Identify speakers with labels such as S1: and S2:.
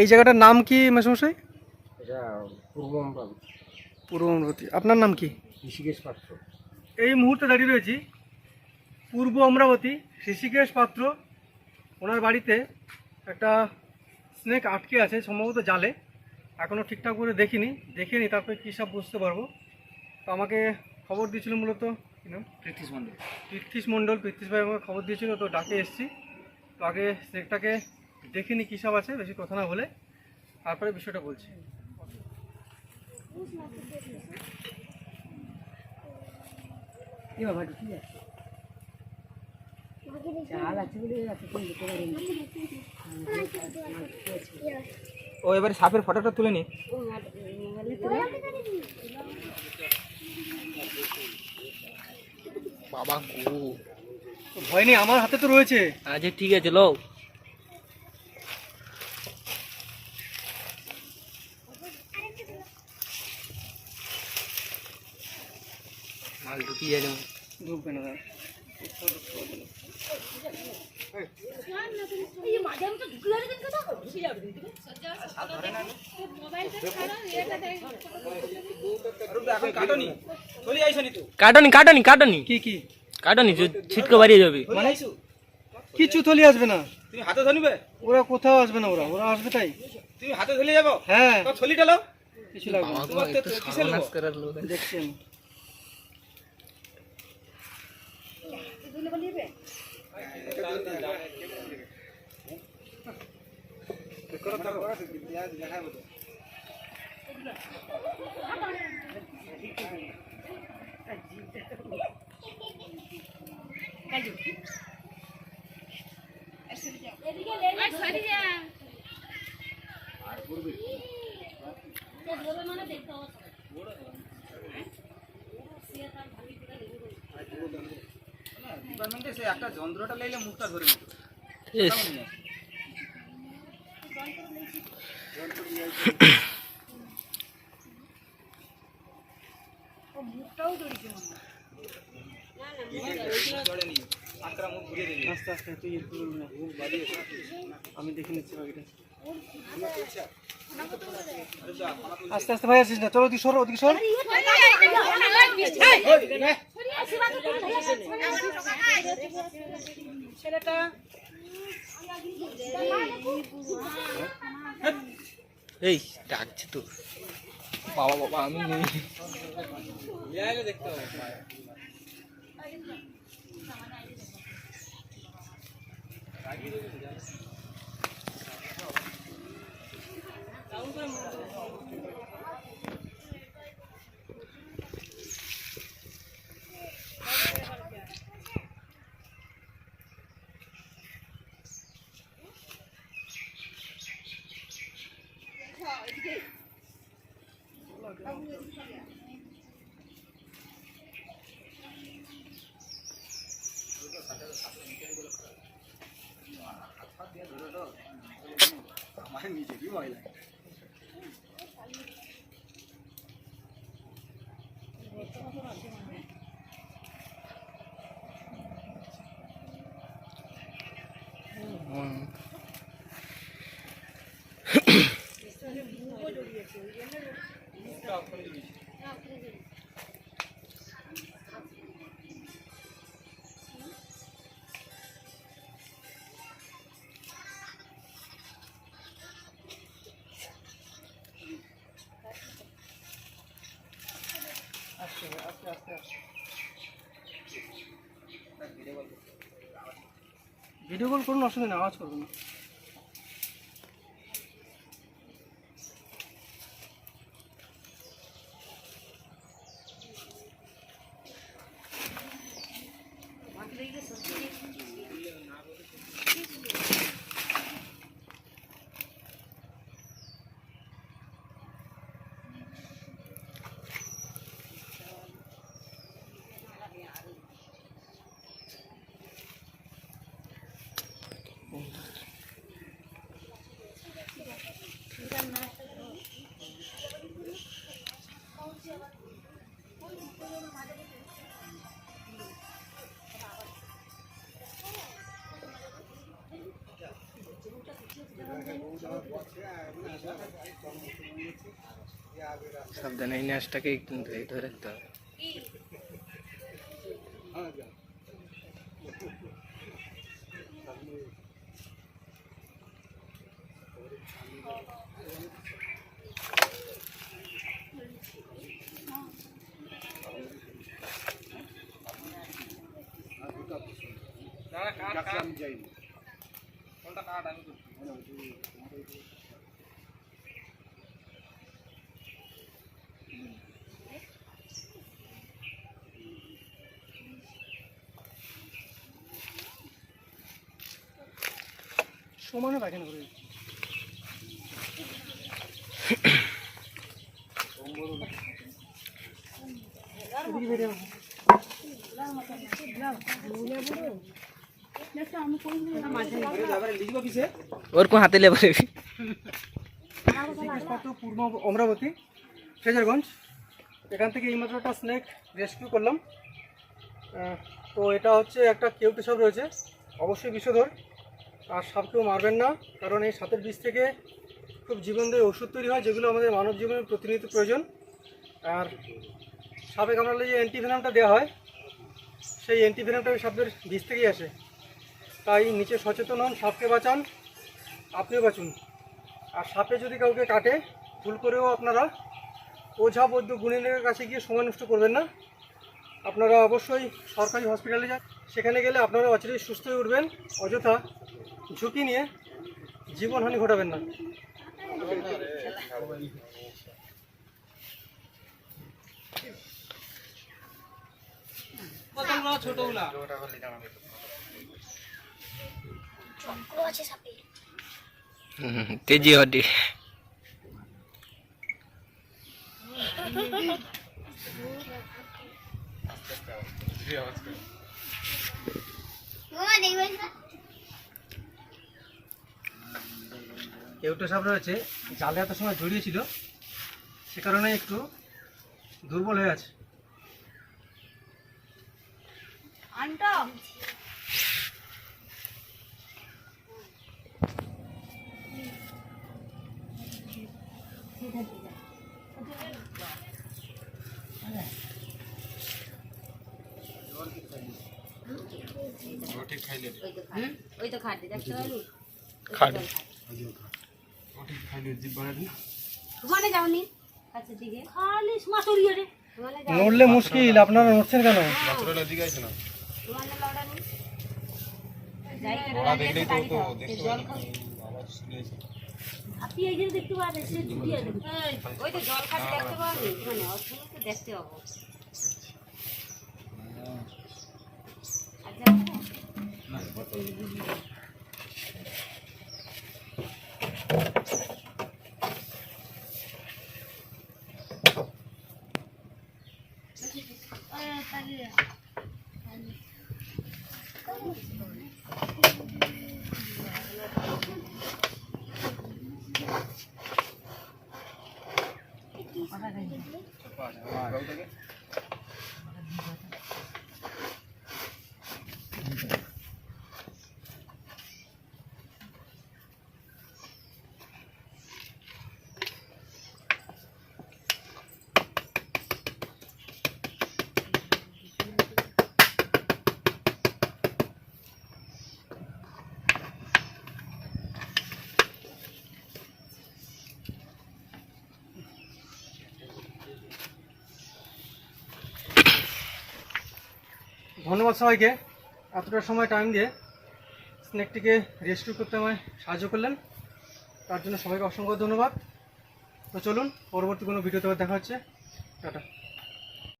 S1: এই জায়গাটার নাম কি মেসমশাই?
S2: এটা পূর্ব অমরাবতী।
S1: পূর্ব অমরাবতী। আপনার নাম কি?
S2: ঋষিকেশ পাত্র।
S1: এই মুহূর্তে দাঁড়িয়ে রয়েছি পূর্ব অমরাবতী ঋষিকেশ পাত্র। ওনার বাড়িতে একটা স্নেক আটকে আছে সম্ভবত জালে। এখনও ঠিকঠাক করে দেখিনি। দেখিনি তারপরে কী সব বুঝতে পারব। তো আমাকে খবর দিয়েছিল মূলত নাম?
S2: পৃথিশ মন্ডল
S1: মণ্ডল। পৃথ্বীশ ভাই আমাকে খবর দিয়েছিল তো ডাকে এসেছি। তো আগে স্নেকটাকে দেখিনি কী সব আছে বেশি কথা না বলে তারপরে বিষয়টা বলছি।
S2: ও এবারে সাপের ফটোটা তুলে নি। বাবা গো।
S1: ভয় নেই আমার হাতে তো রয়েছে।
S2: আচ্ছা ঠিক আছে লো মাল ঢুকিয়ে যাবে
S1: ঢুকবে না
S2: কাটনি কাটনি কাটনি।
S1: কি কি?
S2: কাটনি ছিটকে বাড়িয়ে যাবে।
S1: কিছু থলি আসবে না।
S3: তুমি হাতে ধরিবে?
S1: ওরা কোথাও আসবে না ওরা ওরা আসবে তাই।
S3: তুমি হাতে ধরে যাব?
S1: হ্যাঁ।
S3: তো ছলিটা লাও
S1: কিছু লাগবে না
S3: তো কিসের লোক?
S2: করার লোক
S1: দেখছি আমি
S3: ডিপার্টমেন্টে সে একটা যন্ত্রটা লাইলে মুখটা ধরে নিত
S1: আস্তে আস্তে তুই একটু না। আমি দেখে নিচ্ছি বাকিটা আস্তে আস্তে ভাই আসিস না, চলো ওদিকে সর ওদিকে সর
S2: এই ডাকছে তো বাবা বাবা আমি নেই।
S3: দেখতে হবে আমার নিজেরই ভয় লাগে
S1: ভিডিও কল করুন অসুবিধা নেই আওয়াজ করব
S2: সাবধানে এই ন্যাসটাকে একটু ধরে ধরে রাখতে হবে
S3: না না কাট কাট কোনটা কাট আমি
S1: সমানে পায়খানা করে
S2: লেবার
S1: পূর্ব অমরাবতী ফ্রেজারগঞ্জ এখান থেকে এইমাত্র একটা স্নেক রেস্কিউ করলাম। তো এটা হচ্ছে একটা কেউটে সাপ রয়েছে। অবশ্যই বিষধর আর সাপ কেউ মারবেন না, কারণ এই সাপের বিষ থেকে খুব জীবনদায়ী ওষুধ তৈরি হয় যেগুলো আমাদের মানব জীবনের প্রতিনিয়ত প্রয়োজন। আর সাপে কামড়ালে যে অ্যান্টিভেনামটা দেওয়া হয়, সেই অ্যান্টিভেনামটা ওই সাপের বিষ থেকেই আসে। তাই নিচে সচেতন হন, সাপকে বাঁচান, আপনিও বাঁচুন। আর সাপে যদি কাউকে কাটে, ভুল করেও আপনারা ওঝা বৈদ্য গুণিনের কাছে গিয়ে সময় নষ্ট করবেন না। আপনারা অবশ্যই সরকারি হসপিটালে যান, সেখানে গেলে আপনারা অচিরেই সুস্থ হয়ে উঠবেন, অযথা ঝুঁকি নিয়ে জীবনহানি ঘটাবেন না।
S3: ছোটগুলা
S2: তেজি হটি
S1: কেউটো সাপ রয়েছে জালে এত সময় জড়িয়েছিল সে কারণে একটু দুর্বল হয়ে আছে।
S4: ওই তো খাটি দেখতে পারলি
S2: খাটি।
S4: যাওনি। দিকে। খালি রে
S1: নড়লে মুশকিল আপনারা নড়ছেন কেন?
S4: ঘুমানে লড়া নি। যাই করে দেখলেই তো তো দেখতে জল খাও আপনি এই যে দেখতে পাবেন সে ছুটিয়ে দেবে। ওই তো জল খাটি দেখতে পাবেন? মানে অসুবিধা তো দেখতে পাবো। আচ্ছা।
S1: থেকে ধন্যবাদ সবাইকে। এতটা সময় টাইম দিয়ে স্নেকটিকে রেস্কিউ করতে আমায় সাহায্য করলেন। তার জন্য সবাইকে অসংখ্য ধন্যবাদ। তো চলুন, পরবর্তী কোনো ভিডিওতে দেখা হচ্ছে। টাটা।